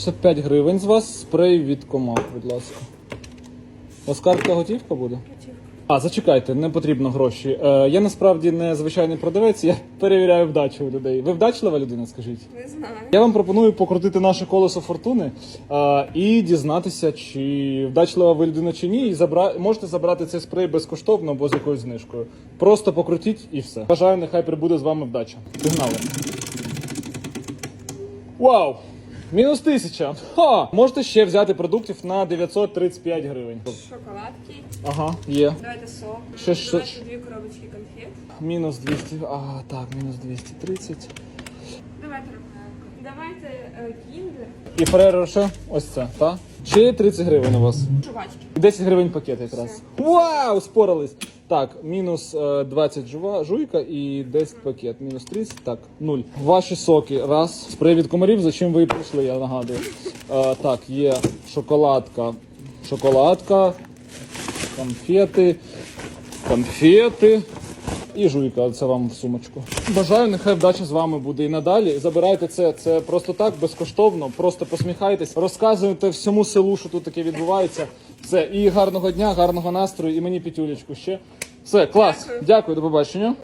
65 гривень з вас спрей від комах, будь ласка. У вас картка готівка буде? А, зачекайте, не потрібно гроші. Е, я насправді не звичайний продавець, я перевіряю вдачу у людей. Ви вдачлива людина, скажіть? Не знаю. Я вам пропоную покрутити наше колесо фортуни а, і дізнатися, чи вдачлива ви людина чи ні. І забра... можете забрати цей спрей безкоштовно або з якоюсь знижкою. Просто покрутіть і все. Бажаю, нехай прибуде з вами вдача. Пігнали. Вау! Мінус тисяча. Ха! Можете ще взяти продуктів на 935 гривень. Шоколадки. Ага, є. Давайте сок. Ще що- Давайте дві коробочки конфет. Мінус 200. А, так, мінус 230. Давайте рахунку. Давайте е, кіндер. І Фереро що? Ось це, так? Чи 30 гривень у вас? Жувачки. 10 гривень пакет якраз. Вау, спорались. Так, мінус е, 20 жува, жуйка і 10 пакет. Мінус 30, так, 0. Ваші соки. Раз. Спрей від комарів, за чим ви і прийшли, я нагадую. Е, так, є шоколадка. Шоколадка, конфети, конфети. І жуйка, це вам в сумочку. Бажаю, нехай вдача з вами буде і надалі. Забирайте це, це просто так, безкоштовно, просто посміхайтесь, розказуйте всьому селу, що тут таке відбувається. Все, і гарного дня, гарного настрою, і мені пітюлечку ще. Все, клас. Дякую. Дякую, до побачення.